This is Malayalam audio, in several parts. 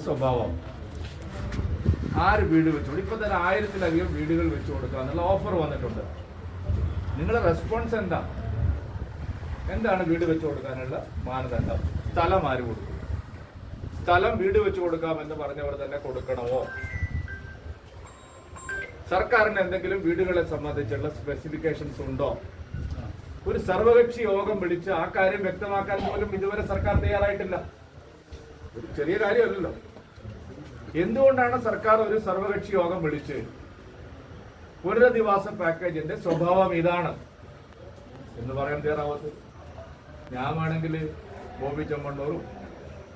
സ്വഭാവം. ആര് വീട് വെച്ചു ഇപ്പൊ തന്നെ ആയിരത്തിലധികം വീടുകൾ വെച്ചു കൊടുക്കുക എന്നുള്ള ഓഫർ വന്നിട്ടുണ്ട്. നിങ്ങളുടെ റെസ്പോൺസ് എന്താ? എന്താണ് വീട് വെച്ചു കൊടുക്കാനുള്ള മാനദണ്ഡം? സ്ഥലം ആര് കൊടുക്കും? സ്ഥലം വീട് വെച്ചു കൊടുക്കാമെന്ന് പറഞ്ഞവർ തന്നെ കൊടുക്കണമോ? സർക്കാരിന് എന്തെങ്കിലും വീടുകളെ സംബന്ധിച്ചുള്ള സ്പെസിഫിക്കേഷൻസ് ഉണ്ടോ? ഒരു സർവകക്ഷി യോഗം വിളിച്ച് ആ കാര്യം വ്യക്തമാക്കാൻ പോലും ഇതുവരെ സർക്കാർ തയ്യാറായിട്ടില്ല. ഒരു ചെറിയ കാര്യമല്ലല്ലോ. എന്തുകൊണ്ടാണ് സർക്കാർ ഒരു സർവകക്ഷി യോഗം വിളിച്ച് പുനരധിവാസ പാക്കേജിന്റെ സ്വഭാവം ഇതാണ് എന്ന് പറയാൻ തയ്യാറാവത്ത് ഞാൻ വേണമെങ്കിൽ ബോബി ചെമ്മണ്ണൂറും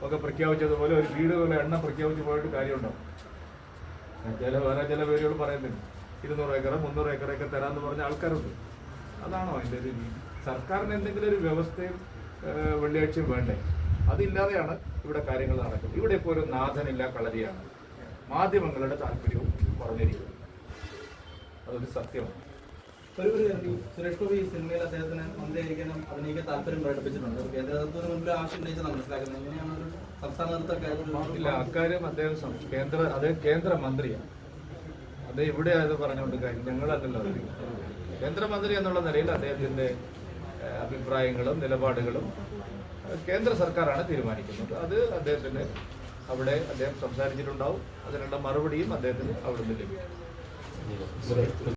ഒക്കെ പ്രഖ്യാപിച്ചതുപോലെ ഒരു വീടുകളുടെ എണ്ണം പ്രഖ്യാപിച്ചു പോയിട്ട് കാര്യമുണ്ടോ? ചില വേറെ ചില പേരുകൾ പറയുന്നുണ്ട്. ഇരുന്നൂറ് ഏക്കർ മുന്നൂറ് ഏക്കറൊക്കെ തരാമെന്ന് പറഞ്ഞ ആൾക്കാരുണ്ട്. അതാണോ അതിന്റെ ഒരു രീതി? സർക്കാരിന് എന്തെങ്കിലും ഒരു വ്യവസ്ഥയും വെള്ളിയാഴ്ചയും വേണ്ടേ? അതില്ലാതെയാണ് ഇവിടെ കാര്യങ്ങൾ നടക്കുന്നത്. ഇവിടെ ഇപ്പോൾ ഒരു നാഥനില്ല കളരിയാണ് മാധ്യമങ്ങളുടെ താല്പര്യവും കുറഞ്ഞിരിക്കുന്നു. അതൊരു സത്യമാണ്. സുരേഷ് ഗോപി സിനിമയിൽ അദ്ദേഹത്തിന് മന്ത്രിയായിരിക്കാനും അഭിനയിക്കാൻ താല്പര്യം പ്രകടിപ്പിച്ചിട്ടുണ്ട്. ഒരു കേന്ദ്ര നേതൃത്വത്തിന് മുമ്പിൽ ആവശ്യം ഉന്നയിച്ചാൽ മനസ്സിലാക്കുന്നത് എങ്ങനെയാണ് ഒരു സംസ്ഥാന ഇല്ല അക്കാര്യം അദ്ദേഹം കേന്ദ്ര അത് കേന്ദ്രമന്ത്രിയാണ് അത് ഇവിടെ അത് പറഞ്ഞുകൊണ്ട് കാര്യം ഞങ്ങളല്ലല്ലോ. കേന്ദ്രമന്ത്രി എന്നുള്ള നിലയിൽ അദ്ദേഹത്തിന്റെ അഭിപ്രായങ്ങളും നിലപാടുകളും കേന്ദ്ര സർക്കാരാണ് തീരുമാനിക്കുന്നത്. അത് അദ്ദേഹത്തിന് അവിടെ അദ്ദേഹം സംസാരിച്ചിട്ടുണ്ടാവും. അതിനുള്ള മറുപടിയും അദ്ദേഹത്തിന് അവിടുന്ന് ലഭിക്കും.